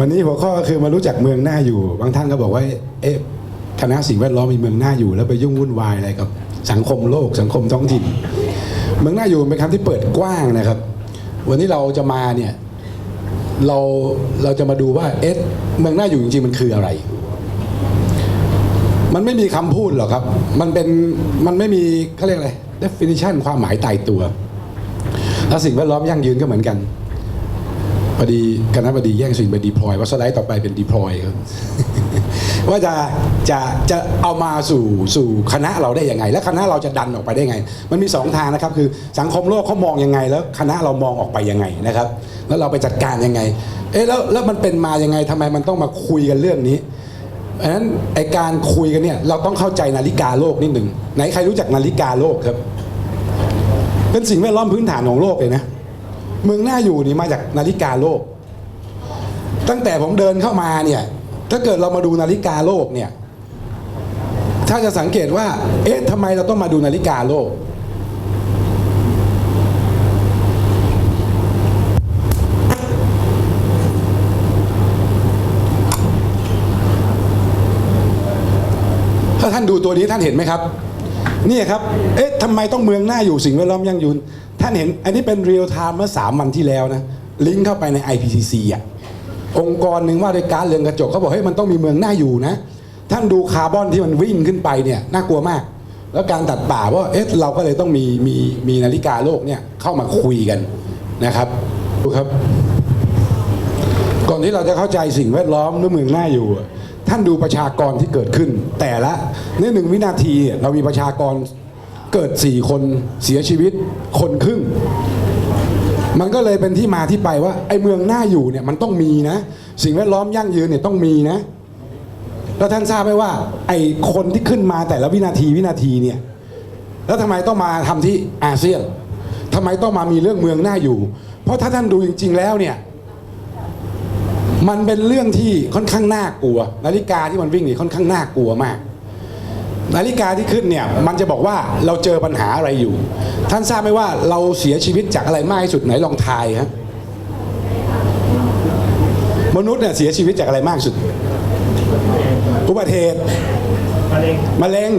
วันนี้หัวข้อก็คือมารู้จักเมืองหน้าอยู่ บางท่านก็บอกว่า เอ๊ะคณะสิ่งแวดล้อมมีเมืองหน้าอยู่ แล้วไปยุ่งวุ่นวายอะไรกับ สังคมโลก สังคมท้องถิ่น เมืองหน้าอยู่เป็นคำที่เปิดกว้างนะครับ วันนี้เราจะมาเนี่ยเราเราจะมาดูว่าเอ๊ะเมืองหน้าอยู่จริงๆมันคืออะไร มันไม่มีคำพูดหรอกครับ มันเป็นมันไม่มีเขาเรียกอะไร definition ความหมายตายตัว แล้วสิ่งแวดล้อมยั่งยืนก็เหมือนกัน พอดีคณะบดีแย่งสิ่งไปดีพลอยว่าสไลด์ต่อไปเป็นดีพลอยครับว่าจะจะจะเอามาสู่สู่คณะเราได้ยังไง และคณะเราจะดันออกไปได้ไง มันมีสองทางนะครับคือสังคมโลกเขามองยังไง แล้วคณะเรามองออกไปยังไงนะครับ แล้วเราไปจัดการยังไง เอ๊ะแล้วแล้วมันเป็นมายังไงทำไมมันต้องมาคุยกันเรื่องนี้อันนั้นไอการคุยกันเนี่ยเราต้องเข้าใจนาฬิกาโลกนิดหนึ่งไหนใครรู้จักนาฬิกาโลกครับ เป็นสิ่งแวดล้อมพื้นฐานของโลกเลยนะ เมืองหน้าอยู่นี่มาจากนาฬิกาโลก ตั้งแต่ผมเดินเข้ามาเนี่ย ถ้าเกิดเรามาดูนาฬิกาโลกเนี่ย ถ้าจะสังเกตว่า เอ๊ะทำไมเราต้องมาดูนาฬิกาโลก ถ้าท่านดูตัวนี้ท่านเห็นไหมครับ นี่ครับ เอ๊ะทำไมต้องเมืองหน้าอยู่สิ่งแวดล้อมยั่งยืน ท่านเห็น อันนี้เป็นเรียลไทม์เมื่อสามวันที่แล้วนะ ลิงก์เข้าไปใน IPCC อะ องค์กรหนึ่งว่าด้วยการเรือนกระจกเขาบอกเฮ้ยมันต้องมีเมืองหน้าอยู่นะ ท่านดูคาร์บอนที่มันวิ่งขึ้นไปเนี่ยน่ากลัวมาก แล้วการตัดป่าว่าเอ๊ะเราก็เลยต้องมีมีมีนาฬิกาโลกเนี่ยเข้ามาคุยกันนะครับดูครับ ก่อนที่เราจะเข้าใจสิ่งแวดล้อมหรือเมืองหน้าอยู่ ท่านดูประชากรที่เกิดขึ้น แต่ละในหนึ่งวินาทีเรามีประชากรเกิดสี่คนเสียชีวิตคนครึ่ง มันก็เลยเป็นที่มาที่ไปว่าไอ้เมืองหน้าอยู่เนี่ยมันต้องมีนะ สิ่งแวดล้อมยั่งยืนเนี่ยต้องมีนะแล้วท่านทราบไหมว่า ไอ้คนที่ขึ้นมาแต่ละวินาทีวินาทีเนี่ยแล้วทำไมต้องมาทำที่อาเซียนทำไมต้องมามีเรื่องเมืองหน้าอยู่ เพราะถ้าท่านดูจริง ๆ แล้วเนี่ย มันเป็นเรื่องที่ค่อนข้างน่ากลัว นาฬิกาที่มันวิ่งนี่ค่อนข้างน่ากลัวมาก นาฬิกาที่ขึ้นเนี่ยมันจะบอกว่าเราเจอปัญหาอะไรอยู่ ท่านทราบไหมว่าเราเสียชีวิตจากอะไรมากที่สุดไหนลองทายฮะมนุษย์เนี่ยเสียชีวิตจากอะไรมากที่สุด อุบัติเหตุมะเร็ง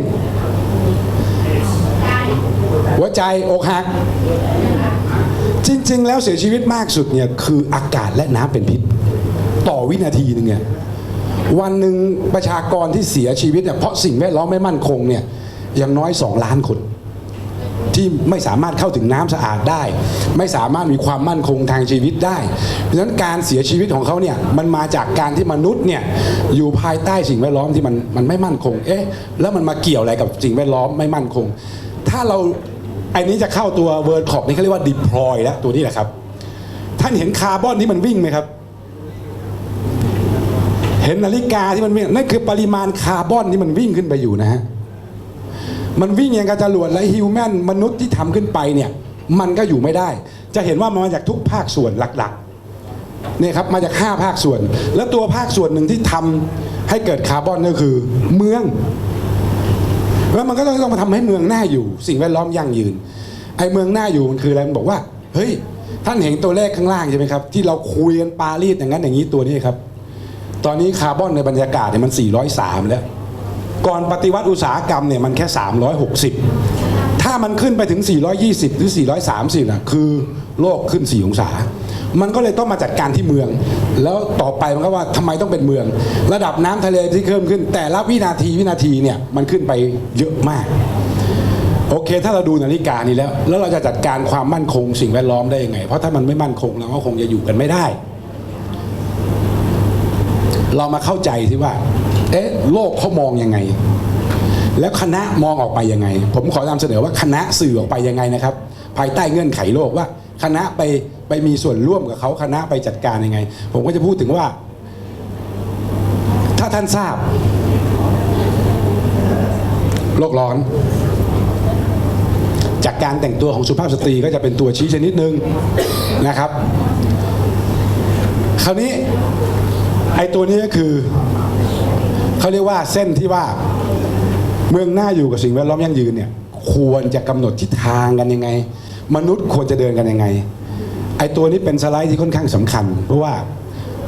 หัวใจอกหัก จริง ๆ แล้วเสียชีวิตมากสุดเนี่ยคืออากาศและน้ำเป็นพิษ ต่อวินาทีหนึ่งเนี่ยวันหนึ่งประชากรที่เสียชีวิตเนี่ยเพราะสิ่งแวดล้อมไม่มั่นคงเนี่ยอย่างน้อย 2 ล้านคน ที่ไม่สามารถเข้าถึงน้ำสะอาดได้ ไม่สามารถมีความมั่นคงทางชีวิตได้ เพราะฉะนั้นการเสียชีวิตของเขาเนี่ยมันมาจากการที่มนุษย์เนี่ยอยู่ภายใต้สิ่งแวดล้อมที่มันมันไม่มั่นคง เอ๊ะแล้วมันมาเกี่ยวอะไรกับสิ่งแวดล้อมไม่มั่นคง ถ้าเราไอ้นี้จะเข้าตัวเวิร์ดขอบนี่เขาเรียกว่า deploy แล้วตัวนี้แหละครับ ท่านเห็นคาร์บอนที่มันวิ่งไหมครับ เห็นนาฬิกาที่มันวิ่งนั่นคือปริมาณคาร์บอนที่มันวิ่งขึ้นไปอยู่นะฮะมันวิ่งอย่างกับจรวดและฮิวแมนมนุษย์ที่ทำขึ้นไปเนี่ย มันก็อยู่ไม่ได้ จะเห็นว่ามันมาจากทุกภาคส่วนหลักๆเนี่ยครับมาจาก 5 ภาคส่วน แล้วตัวภาคส่วนหนึ่งที่ทำให้เกิดคาร์บอนก็คือ เมืองแล้วมันก็ต้องต้องมาทำให้เมืองหน้าอยู่ สิ่งแวดล้อมยั่งยืนไอ้เมืองหน้าอยู่มันคืออะไรมันบอกว่า เฮ้ย ท่านเห็นตัวเลขข้างล่างใช่ไหมครับ ที่เราคุยกันปารีสอย่างนั้นอย่างนี้ตัวนี้ครับ ตอนนี้คาร์บอนในบรรยากาศเนี่ยมัน 403 แล้ว ก่อนปฏิวัติอุตสาหกรรมเนี่ยมันแค่ 360 ถ้ามันขึ้นไปถึง 420 หรือ 430นะคือโลกขึ้น 4 องศา มันก็เลยต้องมาจัดการที่เมือง แล้วต่อไปมันก็ว่าทำไมต้องเป็นเมือง ระดับน้ำทะเลที่เพิ่มขึ้น แต่ละวินาทีวินาทีเนี่ยมันขึ้นไปเยอะมากโอเค ถ้าเราดูนาฬิกานี้แล้ว แล้วเราจะจัดการความมั่นคงสิ่งแวดล้อมได้ยังไง เพราะถ้ามันไม่มั่นคงเราก็คงจะอยู่กันไม่ได้ เรามาเข้าใจสิว่า เอ๊ะ โลกเขามองยังไง แล้วคณะมองออกไปยังไง ผมขอนำเสนอว่าคณะสื่อออกไปยังไงนะครับ ภายใต้เงื่อนไขโลกว่า คณะไปไปมีส่วนร่วมกับเขาคณะไปจัดการยังไง ผมก็จะพูดถึงว่า ถ้าท่านทราบ โลกร้อน จากการแต่งตัวของสุภาพสตรีก็จะเป็นตัวชี้ชนิดหนึ่งนะครับ คราวนี้ ไอ้ตัวนี้ก็คือเขาเรียกว่าเส้นที่ว่าเมืองหน้าอยู่กับสิ่งแวดล้อมยั่งยืนเนี่ยควรจะกำหนดทิศทางกันยังไง มนุษย์ควรจะเดินกันยังไง ไอ้ตัวนี้เป็นสไลด์ที่ค่อนข้างสำคัญ เพราะว่า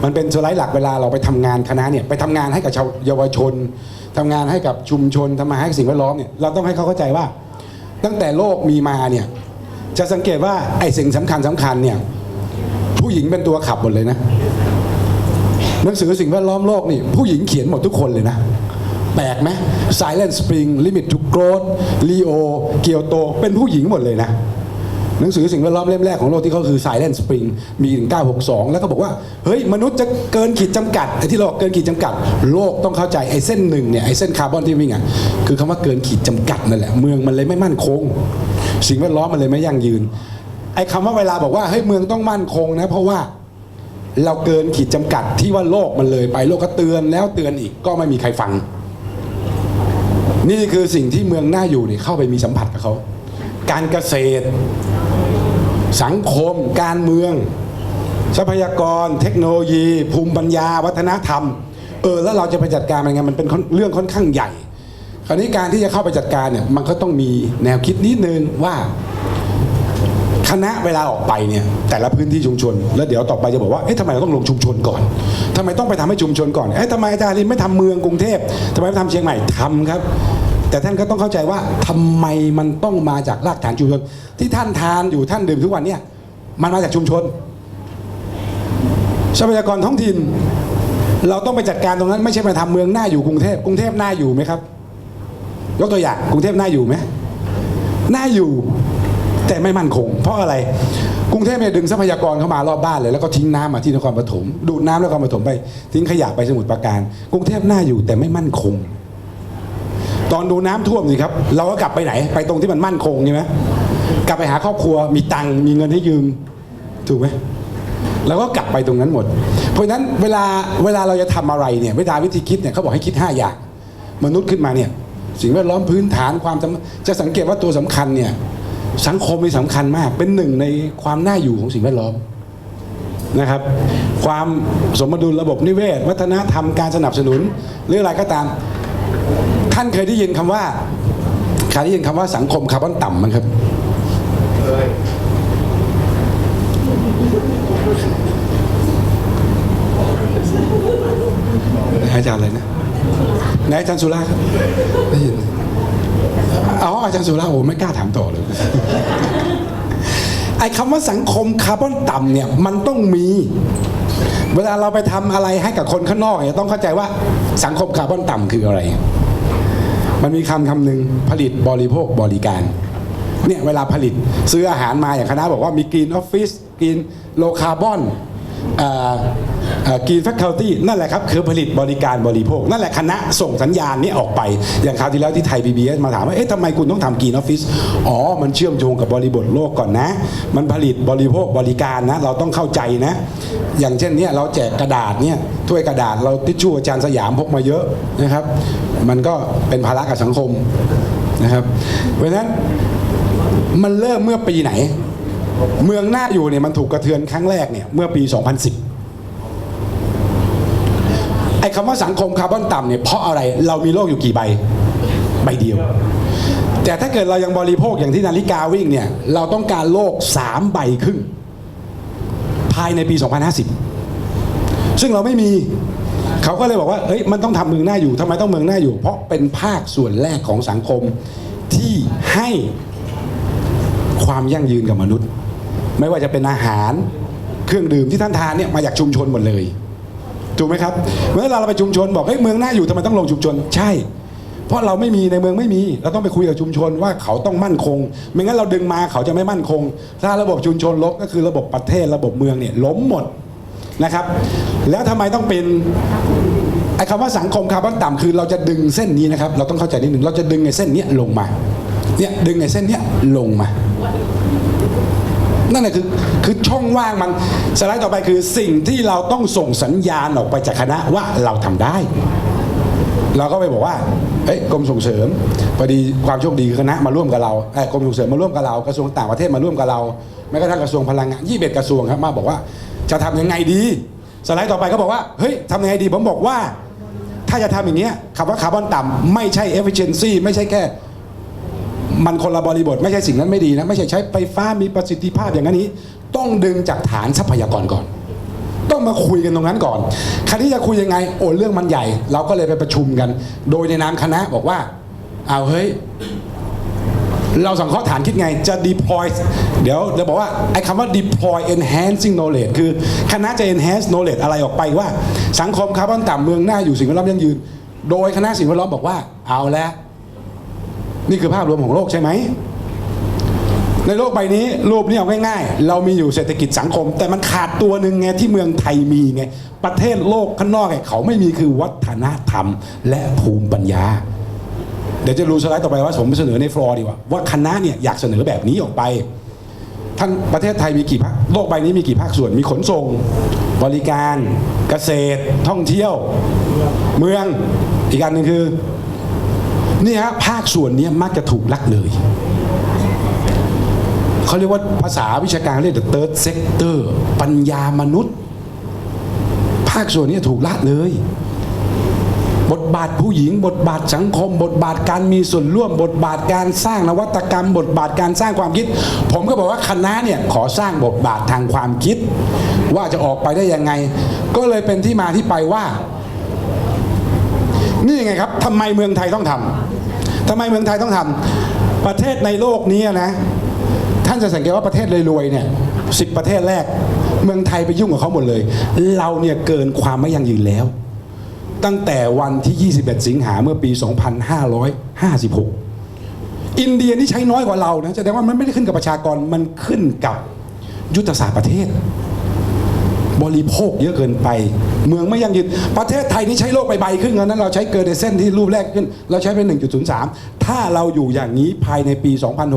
มันเป็นสไลด์หลักเวลาเราไปทำงานคณะเนี่ยไปทำงานให้กับชาวเยาวชนทำงานให้กับชุมชนทำงานให้กับสิ่งแวดล้อมเนี่ยเราต้องให้เขาเข้าใจว่า ตั้งแต่โลกมีมาเนี่ยจะสังเกตว่าไอ้สิ่งสำคัญสำคัญเนี่ยผู้หญิงเป็นตัวขับหมดเลยนะ หนังสือสิ่งแวดล้อมโลกนี่ ผู้หญิงเขียนหมดทุกคนเลยนะ แปลกไหม Silent Spring Limit to Growth Leo เกียวโตเป็นผู้หญิงหมดเลยนะ หนังสือสิ่งแวดล้อมเล่มแรกของโลกที่เขาคือ Silent Spring มีถึง962 แล้วก็บอกว่า เฮ้ย มนุษย์จะเกินขีดจำกัดไอ้ที่เราบอกเกินขีดจำกัด โลกต้องเข้าใจไอ้เส้นหนึ่งเนี่ยไอ้เส้นคาร์บอนที่วิ่งอะคือคำว่าเกินขีดจำกัดนั่นแหละเมืองมันเลยไม่มั่นคง สิ่งแวดล้อมมันเลยไม่ยั่งยืนไอ้คำว่าเวลาบอกว่าเฮ้ยเมืองต้องมั่นคงนะเพราะว่า เราเกินขีดจำกัดที่ว่าโลกมันเลยไปโลกก็เตือนแล้วเตือนอีกก็ไม่มีใครฟัง นี่คือสิ่งที่เมืองหน่าอยู่เนี่ยเข้าไปมีสัมผัสกับเขา การเกษตร สังคม การเมือง ทรัพยากร เทคโนโลยี ภูมิปัญญา วัฒนธรรม เออแล้วเราจะไปจัดการมันไงมันเป็นเรื่องค่อนข้างใหญ่ คราวนี้การที่จะเข้าไปจัดการเนี่ยมันก็ต้องมีแนวคิดนิดนึงว่า คณะเวลาออกไปเนี่ยแต่ละพื้นที่ชุมชน แล้วเดี๋ยวต่อไปจะบอกว่าเอ๊ะทำไมเราต้องลงชุมชนก่อนทำไมต้องไปทำให้ชุมชนก่อนเอ๊ะทำไมอาจารย์ลินไม่ทำเมืองกรุงเทพทำไมไม่ทำเชียงใหม่ทำครับแต่ท่านก็ต้องเข้าใจว่าทำไมมันต้องมาจากรากฐานชุมชน ที่ท่านทานอยู่ท่านดื่มทุกวันเนี่ยมันมาจากชุมชนทรัพยากรท้องถิ่น เราต้องไปจัดการตรงนั้นไม่ใช่ไปทำเมืองหน้าอยู่กรุงเทพกรุงเทพหน้าอยู่ไหมครับยกตัวอย่างกรุงเทพหน้าอยู่ไหมหน่าอยู่ แต่ไม่มั่นคง เพราะอะไรกรุงเทพเนี่ยดึงทรัพยากรเข้ามารอบบ้านเลยแล้วก็ทิ้งน้ำมาที่นครปฐมดูดน้ำนครปฐมไปทิ้งขยะไปสมุทรปราการ กรุงเทพน่าอยู่แต่ไม่มั่นคง ตอนดูน้ำท่วมสิครับ เราก็กลับไปไหน ไปตรงที่มันมั่นคงใช่ไหมกลับไปหาครอบครัวมีตังค์มีเงินให้ยืมถูกไหมแล้วก็กลับไปตรงนั้นหมด เพราะฉะนั้นเวลาเวลาเราจะทำอะไรเนี่ยเวลาวิธีคิดเนี่ยเขาบอกให้คิด 5 อย่าง มนุษย์ขึ้นมาเนี่ยสิ่งแวดล้อมพื้นฐานความจำจะสังเกตว่าตัวสำคัญเนี่ย สังคมมีสำคัญมาก เป็นหนึ่งในความน่าอยู่ของสิ่งแวดล้อมนะครับ ความสมดุลระบบนิเวศ วัฒนธรรมการสนับสนุนหรืออะไรก็ตาม ท่านเคยได้ยินคำว่าเคยได้ยินคำว่าสังคมคาร์บอนต่ำมั้งครับอาจารย์อะไรนะนายอาจารย์สุราครับได้ยิน อ๋ออาจารย์สุราโอ้ไม่กล้าถามต่อเลยไอ้คำว่าสังคมคาร์บอนต่ำเนี่ยมันต้องมี เวลาเราไปทำอะไรให้กับคนข้างนอกเนี่ยต้องเข้าใจว่าสังคมคาร์บอนต่ำคืออะไร มันมีคำคำหนึ่งผลิตบริโภคบริการเนี่ยเวลาผลิตซื้ออาหารมาอย่างคณะบอกว่ามีกรีนออฟฟิศกรีนโลคาร์บอน กีนแฟค u ลตี้นั่นแหละครับคือผลิตบริการบริโภค นั่นแหละคณะส่งสัญญาณนี้ออกไป อย่างคราวที่แล้วที่ไทย PBS มาถามว่า เอ๊ะทำไมคุณต้องทำกีนออฟฟิศอ๋อ มันเชื่อมโยงกับบริบทโลกก่อนนะ มันผลิตบริโภคบริการนะ เราต้องเข้าใจนะ อย่างเช่นเนี่ยเราแจกกระดาษเนี่ยถ้วยกระดาษเราทิชชู่อาจารย์สยามพกมาเยอะนะครับ มันก็เป็นภาระกับสังคมนะครับเพราะฉะนั้นมันเริ่มเมื่อปีไหน เมืองหน้าอยู่เนี่ยมันถูกกระเทือนครั้งแรกเนี่ยเมื่อปี 2010 ไอ้คำว่าสังคมคาร์บอนต่ำเนี่ยเพราะอะไรเรามีโลกอยู่กี่ใบ ใบเดียว แต่ถ้าเกิดเรายังบริโภคอย่างที่นาฬิกาวิ่งเนี่ยเราต้องการโลก 3 ใบครึ่ง ภายในปี 2050 ซึ่งเราไม่มีเขาก็เลยบอกว่าเฮ้ยมันต้องทำเมืองหน้าอยู่ทำไมต้องเมืองหน้าอยู่ เพราะเป็นภาคส่วนแรกของสังคมที่ให้ความยั่งยืนกับมนุษย์ ไม่ว่าจะเป็นอาหารเครื่องดื่มที่ท่านทานเนี่ยมาจากชุมชนหมดเลยถูกไหมครับเมื่อเราไปชุมชนบอกเฮ้ยเมืองน่าอยู่ทำไมต้องลงชุมชนใช่ เพราะเราไม่มีในเมืองไม่มีเราต้องไปคุยกับชุมชนว่าเขาต้องมั่นคง ไม่งั้นเราดึงมาเขาจะไม่มั่นคง ถ้าระบบชุมชนล้มก็คือระบบประเทศระบบเมืองเนี่ยล้มหมดนะครับ แล้วทำไมต้องเป็นไอ้คำว่าสังคมคาร์บอนต่ำคือเราจะดึงเส้นนี้นะครับ เราต้องเข้าใจนิดหนึ่งเราจะดึงไอ้เส้นนี้ลงมาเนี่ยดึงไอ้เส้นนี้ลงมา นั่นแหละคือคือช่องว่างมันสไลด์ต่อไปคือสิ่งที่เราต้องส่งสัญญาณออกไปจากคณะว่าเราทำได้ เราก็ไปบอกว่าเฮ้ยกรมส่งเสริมพอดีความโชคดีคณะมาร่วมกับเราเอ้กรมส่งเสริมมาร่วมกับเรากระทรวงต่างประเทศมาร่วมกับเราแม้กระทั่งกระทรวงพลังงานยี่สิบกระทรวงครับมาบอกว่าจะทำยังไงดีสไลด์ต่อไปก็บอกว่าเฮ้ยทำยังไงดีผมบอกว่า ถ้าจะทำอย่างเงี้ยคำว่าคาร์บอนต่ำไม่ใช่ efficiency ไม่ใช่แค่ มันคนละบริบทไม่ใช่สิ่งนั้นไม่ดีนะ ไม่ใช่ใช้ไฟฟ้ามีประสิทธิภาพอย่างนี้ ต้องดึงจากฐานทรัพยากรก่อน ต้องมาคุยกันตรงนั้นก่อนคราวนี้จะคุยยังไง โอ้เรื่องมันใหญ่ เราก็เลยไปประชุมกัน โดยในนามคณะบอกว่าเอาเฮ้ยเราสังเคราะห์ฐานคิดไงจะ deploy เดี๋ยวเดี๋ยวบอกว่าไอ้คำว่า deploy enhancing knowledge คือคณะจะ enhance knowledge อะไรออกไปว่า สังคมคาร์บอนต่ำเมืองหน้าอยู่สิ่งแวดล้อมยั่งยืน โดยคณะสิ่งแวดล้อมบอกว่าเอาแล้ว นี่คือภาพรวมของโลกใช่ไหม ในโลกใบนี้รูปนี้เอาง่ายๆ เรามีอยู่เศรษฐกิจสังคม แต่มันขาดตัวหนึ่งไงที่เมืองไทยมีไง ประเทศโลกข้างนอกไงเขาไม่มีคือวัฒนธรรม และภูมิปัญญา เดี๋ยวจะรู้สไลด์ต่อไปว่าผมเสนอในฟลอร์ดีกว่า ว่าคณะเนี่ยอยากเสนอแบบนี้ออกไปท่านประเทศไทยมีกี่ภาคโลกใบนี้มีกี่ภาคส่วนมีขนส่ง บริการ เกษตร ท่องเที่ยว เมืองอีกอันหนึ่งคือ นี่ฮะภาคส่วนนี้มักจะถูกลักเลยเขาเรียกว่าภาษาวิชาการเรียก the third sector ปัญญามนุษย์ ภาคส่วนนี้ถูกละเลย บทบาทผู้หญิง บทบาทสังคม บทบาทการมีส่วนร่วม บทบาทการสร้างนวัตกรรม บทบาทการสร้างความคิด ผมก็บอกว่าคณะเนี่ยขอสร้างบทบาททางความคิด ว่าจะออกไปได้ยังไง ก็เลยเป็นที่มาที่ไปว่า นี่ไงครับทำไมเมืองไทยต้องทำ ทำไมเมืองไทยต้องทำประเทศในโลกนี้นะท่านจะสังเกตว่าประเทศรวยๆเนี่ยสิประเทศแรก เมืองไทยไปยุ่งกับเขาหมดเลย เราเนี่ยเกินความไม่ยั่งยืนแล้ว ตั้งแต่วันที่ 21 สิงหาเมื่อปี 2556 อินเดียนี่ใช้น้อยกว่าเรานะแสดงว่ามันไม่ได้ขึ้นกับประชากรมันขึ้นกับยุทธศาสตร์ประเทศ บริโภคเยอะเกินไป เมืองไม่ยั่งยืนประเทศไทยนี่ใช้โลกไปใบครึ่งแล้วนั้นเราใช้เกินในเส้นที่รูปแรกขึ้น เราใช้เป็น 1.03 ถ้าเราอยู่อย่างนี้ภายในปี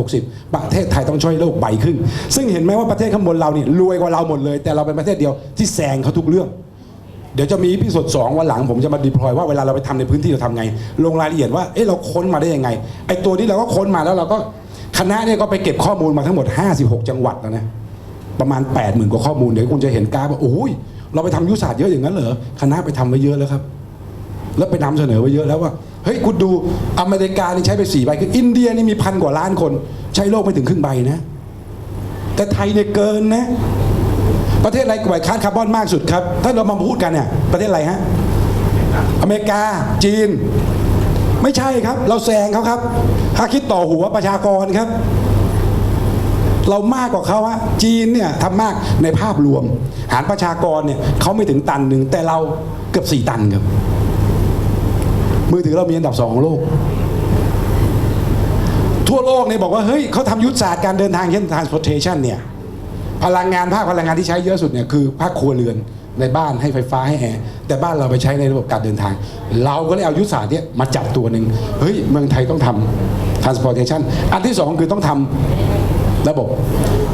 2060 ประเทศไทยต้องช่วยโลกใบครึ่ง ซึ่งเห็นไหมว่าประเทศข้างบนเราเนี่ยรวยกว่าเราหมดเลย แต่เราเป็นประเทศเดียวที่แซงเขาทุกเรื่องเดี๋ยวจะมีพิสดสองวันหลังผมจะมาดีพลอยว่าเวลาเราไปทำในพื้นที่เราทำไง ลงรายละเอียดว่าเอ๊ะเราค้นมาได้ยังไงไอ้ตัวนี้เราก็ค้นมาแล้วเราก็คณะเนี่ยก็ไปเก็บข้อมูลมาทั้งหมด 56 จังหวัดแล้วนะ ประมาณ 8 0,000 กว่าข้อมูล เดี๋ยวคุณจะเห็นกราฟว่าโอ้ยเราไปทำยุทธศาสตร์เยอะอย่างนั้นเหรอคณะไปทำไว้เยอะแล้วครับ แล้วไปนำเสนอไว้เยอะแล้วว่าเฮ้ยคุณดูอเมริกานี่ใช้ไปสี่ใบคืออินเดียนี่มีพันกว่าล้านคน ใช้โลกไปถึงครึ่งใบนะ แต่ไทยเนี่ยเกินนะ ประเทศอะไรปล่อยคานคาร์บอนมากสุดครับถ้าเรามาพูดกันเนี่ยประเทศอะไรฮะอเมริกาจีน ไม่ใช่ครับ เราแซงเขาครับถ้าคิดต่อหัวประชากรครับ เรามากกว่าเขาฮะจีนเนี่ยทำมากในภาพรวม หารประชากรเนี่ยเขาไม่ถึงตันหนึ่งแต่เราเกือบสี่ตันครับมือถือเรามีอันดับสองของโลก ทั่วโลกเนี่ยบอกว่าเฮ้ยเขาทำยุทธศาสตร์การเดินทางเช่น transportation เนี่ยพลังงานภาคพลังงานที่ใช้เยอะสุดเนี่ยคือภาคครัวเรือนในบ้านให้ไฟฟ้าให้แอร์แต่บ้านเราไปใช้ในระบบการเดินทาง เราก็เลยเอายุทธศาสตร์เนี่ยมาจับตัวหนึ่งเฮ้ยเมืองไทยต้องทำ transportation อันที่สองคือต้องทำ ระบบ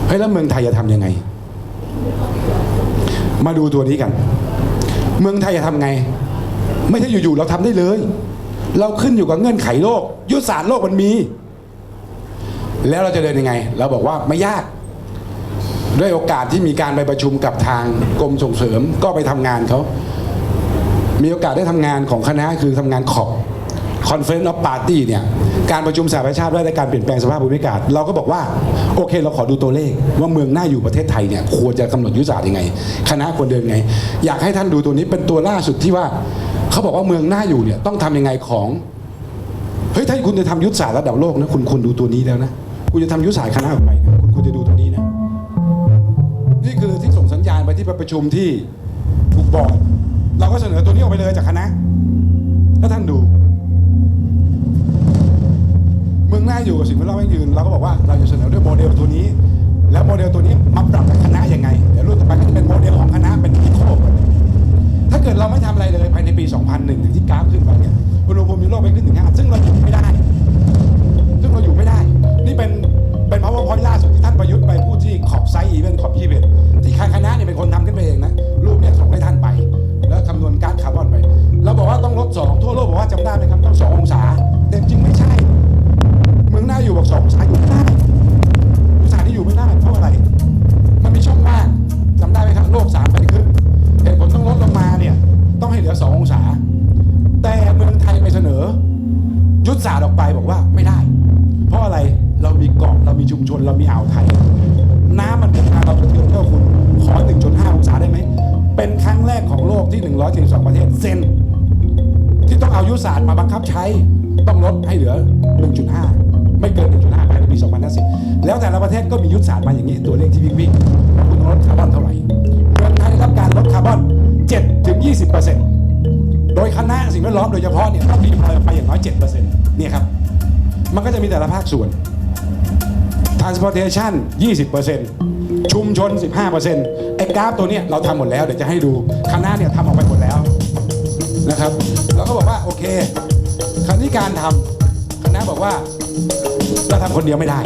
เฮ้ยแล้วเมืองไทยจะทำยังไง มาดูตัวนี้กัน เมืองไทยจะทำไง ไม่ใช่อยู่ๆเราทำได้เลย เราขึ้นอยู่กับเงื่อนไขโลก ยุทธศาสตร์โลกมันมี แล้วเราจะเดินยังไง เราบอกว่าไม่ยาก ด้วยโอกาสที่มีการไปประชุมกับทางกรมส่งเสริมก็ไปทำงานเขามีโอกาสได้ทำงานของคณะคือทำงานขอบคอนเฟ e รนซ์ออฟปาร์ตี้เนี่ย การประชุมสหประชาชาติและการเปลี่ยนแปลงสภาพภูมิอากาศเราก็บอกว่าโอเค เราขอดูตัวเลขว่าเมืองหน่าอยู่ประเทศไทยเนี่ยควรจะกำหนดยุทธศาสตร์ยังไง คณะควรเดินไง อยากให้ท่านดูตัวนี้เป็นตัวล่าสุดที่ว่าเขาบอกว่าเมืองหน่าอยู่เนี่ยต้องทำยังไงของเฮ้ยถ้าคุณจะทำยุทธศาสตร์ระดับโลกนะคุณควรดูตัวนี้แล้วนะคุณจะทำยุทธศาสตร์คณะออกไปนะคุณควรจะดูตัวนี้นะนี่คือที่ส่งสัญญาณไปที่ประชุมที่ถูกบอกเราก็เสนอตัวนี้ออกไปเลยจากคณะถ้าท่านดู เมืองหน้าอยู่กับสิ่งแวดล้อมยั่งยืนเราก็บอกว่าเราจะเสนอด้วยโมเดลตัวนี้ แล้วโมเดลตัวนี้มาปรับกับคณะยังไงเดี๋ยวรุ่นต่อไปก็จะเป็นโมเดลของคณะเป็นอีโคถ้าเกิดเราไม่ทำอะไรเลยภายในปี 2001ถึงที่กราฟขึ้นไปเนี่ยอุณหภูมิโลกไปขึ้นถึง5ซึ่งเราอยู่ไม่ได้ ซึ่งเราอยู่ไม่ได้ นี่เป็นเป็น powerpoint ล่าสุดที่ท่านประยุทธ์ไปพูดที่ขอบไซต์อีเวนต์ขอบยี่เที่คณะเนี่ยเป็นคนทำขึ้นไปเองนะรูปเนี่ยส่งให้ท่านไป แล้วคำนวณก๊าซคาร์บอนไป เราบอกว่าต้องลด 2 ทั่วโลกบอกว่าจำได้ไหมครับต้อง 2 องศาแต่จริงไม่ใช่ หน้าอยู่บอก2องศาอยู่ไม่ได้องศาที่อยู่ไม่ได้เพราะอะไร มันมีช่องว่างจำได้ไหมครับโลกสามไปครึ่งเหตุผลต้องลดลงมาเนี่ย ต้องให้เหลือ2ององศา แต่เมืองไทยไปเสนอ ยุทธศาสตร์ออกไปบอกว่าไม่ได้ เพราะอะไรเรามีเกาะเรามีชุมชนเรามีอ่าวไทย น้ำมันเป็นทางเราเทียมเท่าคุณขอ1.5องศาได้ไหมเป็นครั้งแรกของโลกที่172ประเทศเซ็นที่ต้องเอายุทธศาสตร์มาบังคับใช้ต้องลดให้เหลือ 1.5 ไม่เกิน 1.5ภายในปี 2050 แล้วแต่ละประเทศก็มียุทธศาสตร์มาอย่างนี้ ตัวเลขที่วิ่งวิ่งคุณลดคาร์บอนเท่าไหร่เมืองไทยได้รับการลดคาร์บอน 7-20%โดยคณะสิ่งแวดล้อมโดยเฉพาะเนี่ยต้องดีพลอยไปอย่างน้อย 7%เนี่ยครับ มันก็จะมีแต่ละภาคส่วน transportation 20%ชุมชน 15%ไอ้กราฟตัวเนี้ยเราทำหมดแล้ว เดี๋ยวจะให้ดูคณะเนี่ยทำออกไปหมดแล้วนะครับเราก็บอกว่าโอเคคณะที่การทำคณะบอกว่า เราทำคนเดียวไม่ได้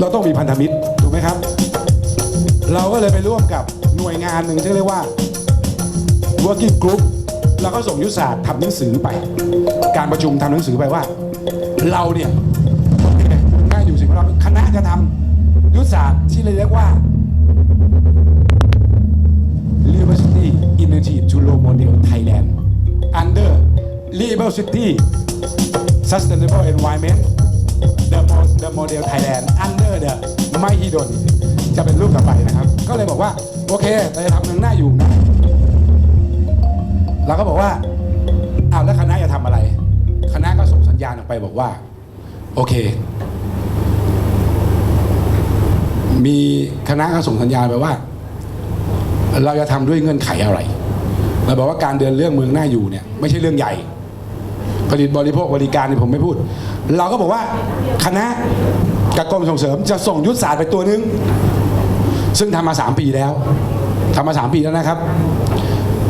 เราต้องมีพันธมิตรถูกไหมครับ เราก็เลยไปร่วมกับหน่วยงานหนึ่งที่เรียกว่า working group เราก็ส่งยุทธศาสตร์ทำหนังสือไป การประชุมทำหนังสือไปว่า เราเนี่ยง่ายอยู่สิ่งเราคณะจะทำยุทธศาสตร์ที่เรียกว่า University Initiative to Low Model Thailand under University Sustainable Environment the Mo- the Model Thailand under the ไม่ฮิดนจะเป็นรูปต่อไปนะครับ ก็เลยบอกว่า โอเคเราจะทำเมืองหน้าอยู่นะเราก็บอกว่าอ้าวแล้วคณะจะทำอะไร คณะก็ส่งสัญญาณออกไปบอกว่า โอเค มีคณะก็ส่งสัญญาณไปว่า เราจะทำด้วยเงื่อนไขอะไรเราบอกว่าการเดินเรื่องเมืองหน้าอยู่เนี่ย ไม่ใช่เรื่องใหญ่ ผลิตบริโภคบริการนี่ผมไม่พูด เราก็บอกว่าคณะกับกรมส่งเสริมจะส่งยุทธศาสตร์ไปตัวนึง ซึ่งทำมา 3 ปีแล้วทำมา 3 ปีแล้วนะครับ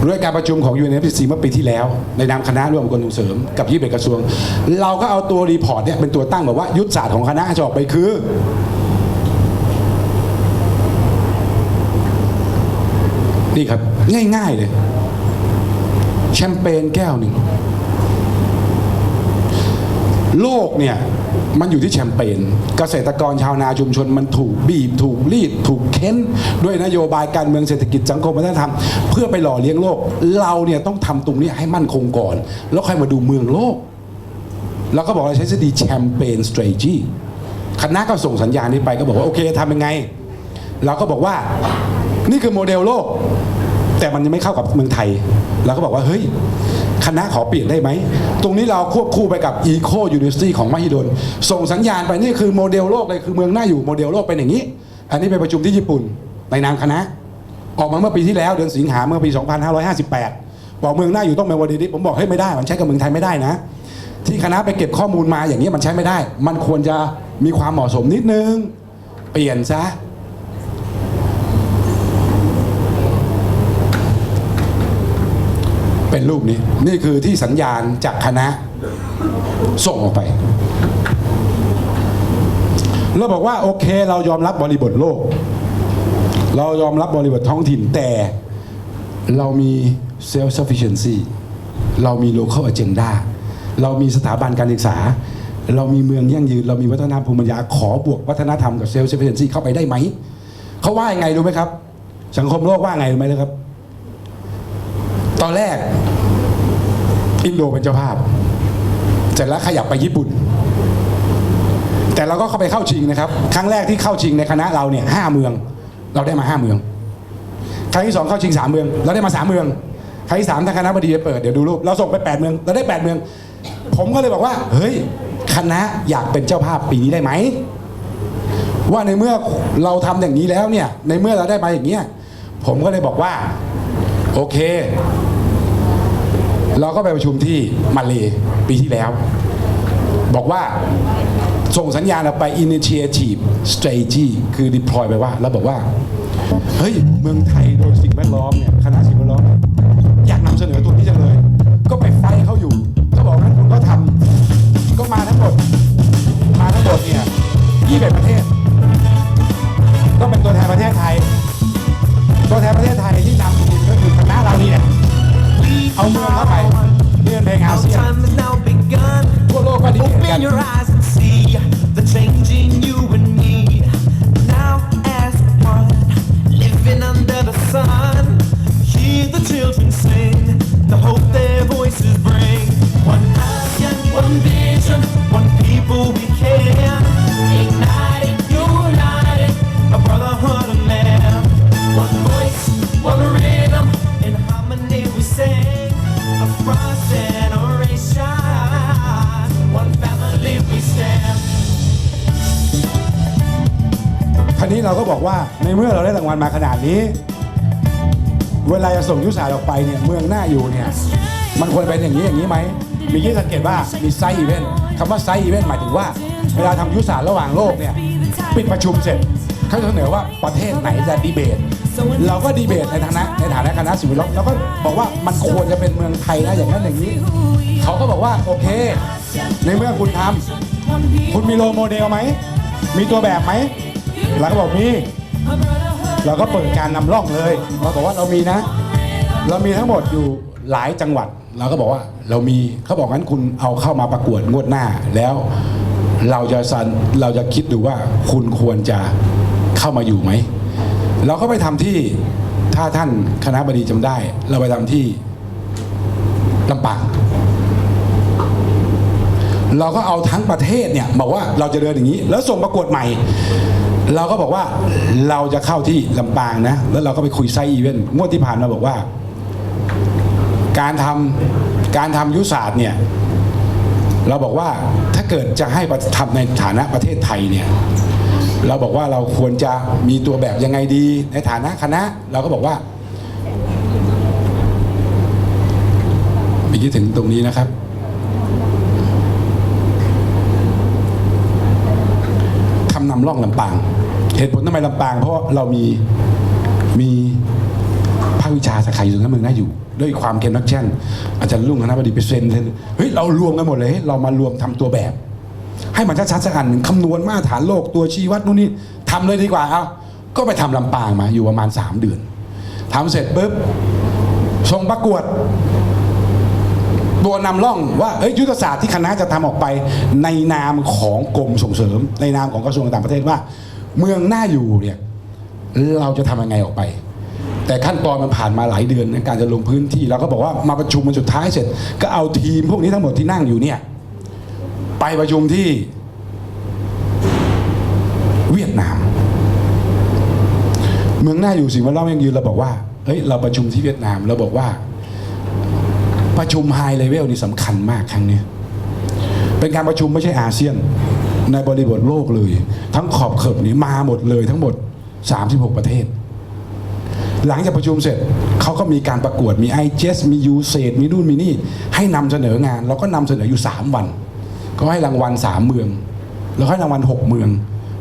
ด้วยการประชุมของ UNFCCC เมื่อปีที่แล้ว ในนามคณะร่วมกรมส่งเสริมกับยี่สิบกระทรวง เราก็เอาตัวรีพอร์ตเนี่ยเป็นตัวตั้งบอกว่ายุทธศาสตร์ของคณะจะออกไปคือ นี่ครับ ง่ายๆเลย แชมเปญแก้วหนึ่ง โลกเนี่ยมันอยู่ที่แชมเปญเกษตรกรชาวนาชุมชนมันถูกบีบ ถูกรีด ถูกเค้น ด้วยนโยบายการเมืองเศรษฐกิจสังคมวัฒนธรรมเพื่อไปหล่อเลี้ยงโลก เราเนี่ยต้องทำตรงนี้ให้มั่นคงก่อน แล้วค่อยมาดูเมืองโลก แล้วก็บอกเราใช้สตีแชมเปญสเตรจีคณะก็ส่งสัญญาณนี้ไปก็บอกว่าโอเคทำยังไง เราก็บอกว่านี่คือโมเดลโลก แต่มันยังไม่เข้ากับเมืองไทยเราก็บอกว่าเฮ้ย คณะขอเปลี่ยนได้ไหม ตรงนี้เราควบคู่ไปกับ Eco University ของมหิดล ส่งสัญญาณไปนี่คือโมเดลโลกเลยคือเมืองหน่าอยู่โมเดลโลกเป็นอย่างนี้ อันนี้ไปประชุมที่ญี่ปุ่นในนามคณะ ออกมาเมื่อปีที่แล้วเดือนสิงหาเมื่อปี 2558 บอกเมืองหน่าอยู่ต้องเป็นโมเดลนี้ผมบอกเฮ้ยไม่ได้ มันใช้กับเมืองไทยไม่ได้นะ ที่คณะไปเก็บข้อมูลมาอย่างนี้มันใช้ไม่ได้ มันควรจะมีความเหมาะสมนิดนึง เปลี่ยนซะ เป็นรูปนี้ นี่คือที่สัญญาณจากคณะส่งออกไป เราบอกว่าโอเค เรายอมรับบริบทโลก เรายอมรับบริบทท้องถิ่นแต่เรามี self sufficiency เรามี local agenda เรามีสถาบันการศึกษา เรามีเมืองยั่งยืน เรามีวัฒนธรรมภูมิปัญญาขอบวกวัฒนธรรมกับ self sufficiency เข้าไปได้ไหม เขาว่ายังไงรู้ไหมครับ สังคมโลกว่าไงรู้ไหมนะครับ ตอนแรก อินโดเป็นเจ้าภาพเสร็จแล้วขยับไปญี่ปุ่น แต่เราก็เข้าไปเข้าชิงนะครับ ครั้งแรกที่เข้าชิงในคณะเราเนี่ยห้าเมือง เราได้มาห้าเมือง ครั้งที่สองเข้าชิงสามเมือง เราได้มาสามเมือง ครั้งที่สามทางคณะบดีเปิดเดี๋ยวดูรูป เราส่งไปแปดเมือง เราได้แปดเมือง ผมก็เลยบอกว่า เฮ้ย คณะอยากเป็นเจ้าภาพปีนี้ได้ไหม ว่าในเมื่อเราทำอย่างนี้แล้วเนี่ย ในเมื่อเราได้มาอย่างเงี้ย ผมก็เลยบอกว่า โอเค เราก็ไปประชุมที่มาเลปีที่แล้ว บอกว่าส่งสัญญาณออกไป initiative strategy คือ deploy ไปว่าแล้วบอกว่า เฮ้ย เมืองไทยโดยสิ่งแวดล้อมเนี่ยคณะสิ่งแวดล้อม อยากนำเสนอตัวนี้จังเลย ก็ไปไฟเขาอยู่ ก็บอกงั้นคุณก็ทำก็มาทั้งหมด มาทั้งหมดเนี่ย21ประเทศ เอาเมืองเข้าไปเรื่องเพลงอา Our เซียน time has now begun. ทั่วโลกก็ดีเหมือนกั Open น ครานี้เราก็บอกว่าในเมื่อเราได้รางวัลมาขนาดนี้ เวลาจะส่งยุทศาสตร์ออกไปเนี่ยเมืองหน้าอยู่เนี่ยมันควรเป็นอย่างนี้อย่างนี้ไหมมีที่สังเกตว่ามีไซอีเวนต์คำว่าไซอีเวนต์หมายถึงว่า เวลาทำยุทศาสตร์ระหว่างโลกเนี่ยปิดประชุมเสร็จเขาเสนอว่าประเทศไหนจะดีเบต เราก็ดีเบตในฐานะในฐานะคณะสิ่งแวดล้อมเราก็บอกว่ามันควรจะเป็นเมืองไทยนะอย่างนั้นอย่างนี้ เขาก็บอกว่าโอเค ในเมื่อคุณทำคุณมีโลโมเดลไหม มีตัวแบบไหมเราก็บอกมี เราก็เปิดการนำร่องเลยเราบอกว่าเรามีนะ เรามีทั้งหมดอยู่หลายจังหวัด เราก็บอกว่าเรามีเขาบอกงั้นคุณเอาเข้ามาประกวดงวดหน้าแล้วเราจะสันเราจะคิดดูว่าคุณควรจะเข้ามาอยู่ไหม เราก็ไปทำที่ถ้าท่านคณะบดีจำได้ เราไปทำที่ลำปางเราก็เอาทั้งประเทศเนี่ยบอกว่าเราจะเดินอย่างนี้ แล้วส่งประกวดใหม่ เราก็บอกว่าเราจะเข้าที่ลำปางนะ แล้วเราก็ไปคุยไซอีเวนต์งวดที่ผ่านมาบอกว่า การทำการทำยุทธศาสตร์เนี่ยเราบอกว่าถ้าเกิดจะให้ทำในฐานะประเทศไทยเนี่ย เราบอกว่าเราควรจะมีตัวแบบยังไงดี ในฐานะคณะ เราก็บอกว่ามีคิดถึงตรงนี้นะครับทำนำร่องลำปาง เหตุผลทำไมลำปาง เพราะเรามีมีภาควิชาสาขาอยู่ตรงนั้นเมืองน่าอยู่ ด้วยความเคนนักชั่นอาจารย์ลุงคณะบดีเปเซ็นเฮ้ยเรารวมกันหมดเลย เรามารวมทำตัวแบบ ให้มันชัดๆสักอันหนึ่งคำนวณมาตรฐานโลกตัวชี้วัดนู่นนี่ทำเลยดีกว่าเอาก็ไปทำลำปางมาอยู่ประมาณ 3 เดือนทำเสร็จปุ๊บส่งประกวด ตัวนำร่องว่าเอ้ยยุทธศาสตร์ที่คณะจะทำออกไปในนามของกรมส่งเสริม ในนามของกระทรวงต่างประเทศว่า เมืองน่าอยู่เนี่ยเราจะทำยังไงออกไปแต่ขั้นตอนมันผ่านมาหลายเดือนในการจะลงพื้นที่เราก็บอกว่ามาประชุมมันสุดท้ายเสร็จ ก็เอาทีมพวกนี้ทั้งหมดที่นั่งอยู่เนี่ย ไปประชุมที่เวียดนาม เมืองหน่าอยู่สิ่งแวดล้อมยังยืนเราบอกว่าเฮ้ยเราประชุมที่เวียดนามเราบอกว่า ประชุมไฮเลเวลนี่สำคัญมากครั้งนี้เป็นการประชุมไม่ใช่อาเซียน ในบริบทโลกเลย ทั้งขอบเขอบนี้มาหมดเลยทั้งหมด 36 ประเทศ หลังจากประชุมเสร็จเขาก็มีการประกวดมีไอเจสมียูเซดมีนู่นมีนี่ ให้นำเสนองาน เราก็นำเสนออยู่ 3 วัน ก็ให้รางวัล3เมืองแล้วให้รางวัล6เมือง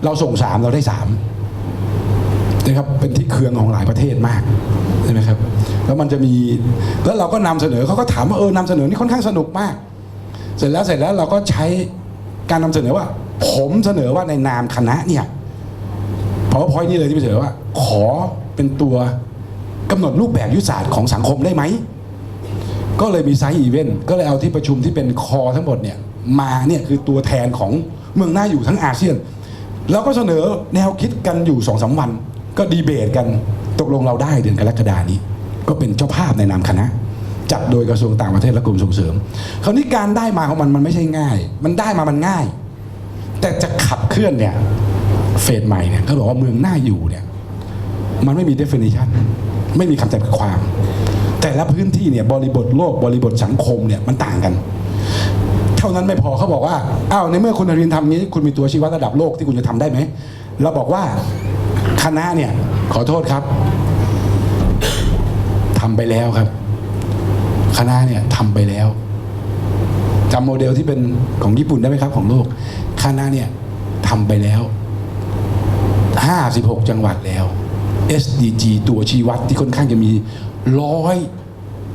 เราส่ง3เราได้3นะครับเป็นที่เคืองของหลายประเทศมากใช่ไหมครับ แล้วมันจะมีแล้วเราก็นำเสนอเขาก็ถามว่าเออนำเสนอนี่ค่อนข้างสนุกมาก เสร็จแล้วเสร็จแล้วเราก็ใช้การนำเสนอว่า ผมเสนอว่าในนามคณะเนี่ยพอพอยนี่เลยที่ไปเสนอว่า ขอเป็นตัวกำหนดรูปแบบยุทธศาสตร์ของสังคมได้ไหมก็เลยมีไซต์อีเวนต์ก็เลยเอาที่ประชุมที่เป็นคอทั้งหมดเนี่ย มาเนี่ยคือตัวแทนของเมืองหน้าอยู่ทั้งอาเซียน แล้วก็เสนอแนวคิดกันอยู่สองสามวัน ก็ดีเบตกันตกลงเราได้เดือนกรกฎานี้ ก็เป็นเจ้าภาพในนามคณะ จัดโดยกระทรวงต่างประเทศและกรมส่งเสริม คราวนี้การได้มาของมันมันไม่ใช่ง่าย มันได้มามันง่าย แต่จะขับเคลื่อนเนี่ยเฟสใหม่เนี่ยเขาบอกว่าเมืองหน้าอยู่เนี่ยมันไม่มี definition ไม่มีคำจำกัดความ แต่ละพื้นที่เนี่ยบริบทโลกบริบทสังคมเนี่ยมันต่างกัน ท่านั้นไม่พอเขาบอกว่าอ้าวในเมื่อคุณนรินทร์ทำงี้ คุณมีตัวชี้วัดระดับโลกที่คุณจะทำได้ไหมเราบอกว่าคณะเนี่ยขอโทษครับทำไปแล้วครับ คณะเนี่ยทำไปแล้วจำโมเดลที่เป็นของญี่ปุ่นได้ไหมครับ ของโลกคณะเนี่ยทำไปแล้ว 56 จังหวัดแล้ว SDG ตัวชี้วัดที่ค่อนข้างจะมีร้อย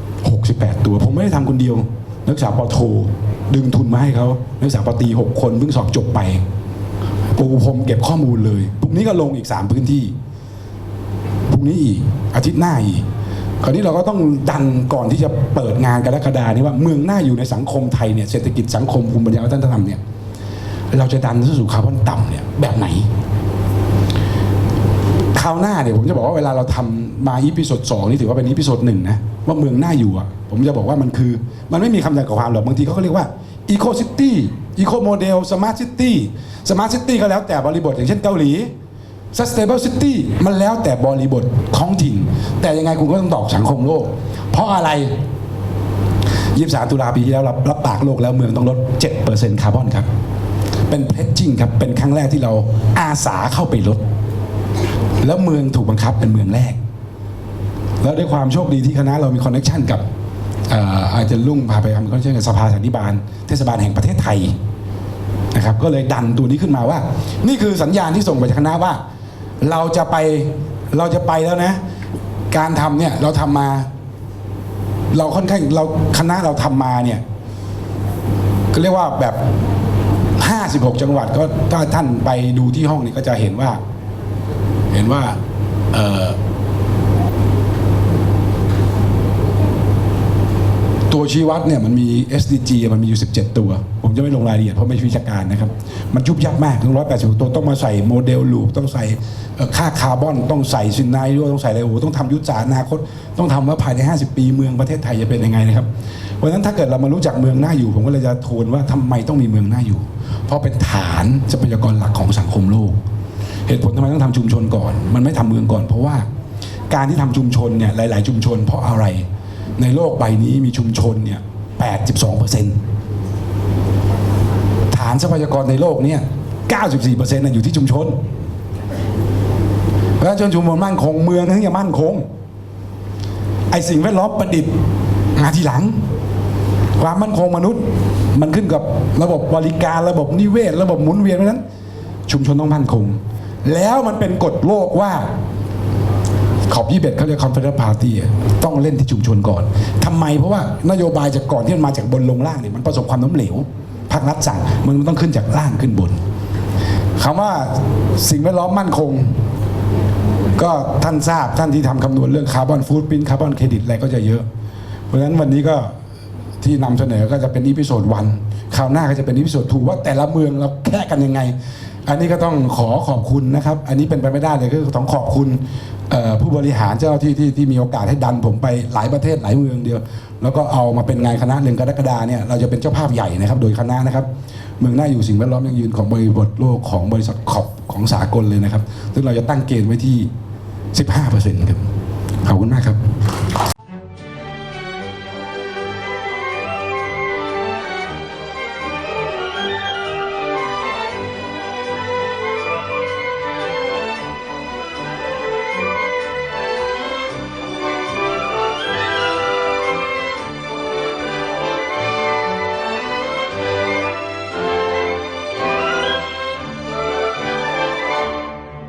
68 ตัว ผมไม่ได้ทำคนเดียว นักศึกษาปอโท ดึงทุนมาให้เขานักศึกษาปตีหกคนเพิ่งสอบจบไป ปูพรมเก็บข้อมูลเลยพรุ่งนี้ก็ลงอีกสามพื้นที่พรุ่งนี้อีกอาทิตย์หน้าอีกคราวนี้เราก็ต้องดันก่อนที่จะเปิดงานกรกฎานี้ว่าเมืองหน้าอยู่ในสังคมไทยเนี่ยเศรษฐกิจสังคมภูมิปัญญาวัฒนธรรมเนี่ยเราจะดันสู่คาร์บอนต่ำเนี่ยแบบไหน คราวหน้าเนี่ยผมจะบอกว่าเวลาเราทำมาอีพิโซดสองนี่ถือว่าเป็นอีพิโซดหนึ่งนะว่าเมืองน่าอยู่อะผมจะบอกว่ามันคือ มันไม่มีคำจำกัดความหรอกบางทีเขาก็เรียกว่าอีโคซิตี้อีโคโมเดลสมาร์ทซิตี้สมาร์ทซิตี้ก็แล้วแต่บริบทอย่างเช่นเกาหลี sustainable city มันแล้วแต่บริบทท้องถิ่น แต่ยังไงคุณก็ต้องตอบสังคมโลก เพราะอะไร 23 ตุลาปีที่แล้วรับรับปากโลกแล้วเมืองต้องลด 7%คาร์บอนครับ เป็นเพ d จิ้งครับ เป็นครั้งแรกที่เราอาสาเข้าไปลด แล้วเมืองถูกบังคับเป็นเมืองแรก แล้วด้วยความโชคดีที่คณะเรามีคอนเนคชันกับอาจจะรุ่งพาไปทำคอนเนคชันกับสภาสันติบาล เทศบาลแห่งประเทศไทยนะครับก็เลยดันตัวนี้ขึ้นมาว่า นี่คือสัญญาณที่ส่งไปจากคณะว่า เราจะไปเราจะไปแล้วนะ การทำเนี่ยเราทำมา เราค่อนข้างเราคณะเราทำมาเนี่ยก็เรียกว่าแบบ 56 จังหวัดก็ถ้าท่านไปดูที่ห้องนี่ก็จะเห็นว่า ห็นว่าตัวชี้วัดเนี่ยมันมี SDG มันมีอยู่ 17 ตัว ผมจะไม่ลงรายละเอียดเพราะไม่ใช่วิชาการนะครับ มันยุบยับมากถึง 180 ตัวต้องมาใส่โมเดลลูปต้องใส่ค่าคาร์บอน ต้องใส่ซินไนด้วยต้องใส่อะไรโอ้ต้องทำยุทธศาสตร์อนาคต ต้องทำว่าภายใน 50 ปีเมืองประเทศไทยจะเป็นยังไงนะครับเพราะฉะนั้นถ้าเกิดเรามารู้จักเมืองหน่าอยู่ ผมก็เลยจะทวนว่าทำไมต้องมีเมืองหน่าอยู่ เพราะเป็นฐานทรัพยากรหลักของสังคมโลก เหตุผลทำไมต้องทำชุมชนก่อน มันไม่ทำเมืองก่อน เพราะว่าการที่ทำชุมชนเนี่ยหลาย ๆ ชุมชน เพราะอะไร ในโลกใบนี้มีชุมชนเนี่ย82เปอร์เซ็นต์ฐานทรัพยากรในโลกเนี่ย94เปอร์เซ็นต์อยู่ที่ชุมชนเพราะฉะนั้นชุมชนมั่นคงเมืองทั้งจะมั่นคงไอสิ่งแวดล้อมประดิษฐ์มาทีหลัง ความมั่นคงมนุษย์ มันขึ้นกับระบบบริการระบบนิเวศ ระบบหมุนเวียนเพราะนั้น ชุมชนต้องมั่นคง แล้วมันเป็นกฎโลกว่าขอบยี่เบ็ดเขาเรียกคอนเฟอเรนซ์พาร์ตี้ต้องเล่นที่ชุมชนก่อนทำไมเพราะว่านโยบายจากก่อนที่มันมาจากบนลงล่างเนี่ยมันประสบความล้มเหลวภาครัฐสั่งมันต้องขึ้นจากล่างขึ้นบนคำว่าสิ่งแวดล้อมมั่นคง ก็ท่านทราบท่านที่ทำคำนวณเรื่องคาร์บอนฟูดพิ้นคาร์บอนเครดิตอะไรก็จะเยอะ เพราะฉะนั้นวันนี้ก็ ที่นำเสนอก็จะเป็นอีพิโซดวันคราวหน้าก็จะเป็นอีพิโซดทูว่าแต่ละเมืองเราแค่กันยังไง อันนี้ก็ต้องขอขอบคุณนะครับ อันนี้เป็นไปไม่ได้เลยก็ต้องขอบคุณผู้บริหารเจ้าที่ที่ที่มีโอกาสให้ดันผมไปหลายประเทศหลายเมืองเดียว แล้วก็เอามาเป็นงานคณะหนึ่งกรกฎาเนี่ยเราจะเป็นเจ้าภาพใหญ่นะครับ โดยคณะนะครับ เมืองหน่าอยู่สิ่งแวดล้อมยังยืนของบริบทโลกของบริษัทขอบของสากลเลยนะครับ ซึ่งเราจะตั้งเกณฑ์ไว้ที่ 15%ครับขอบคุณมากครับ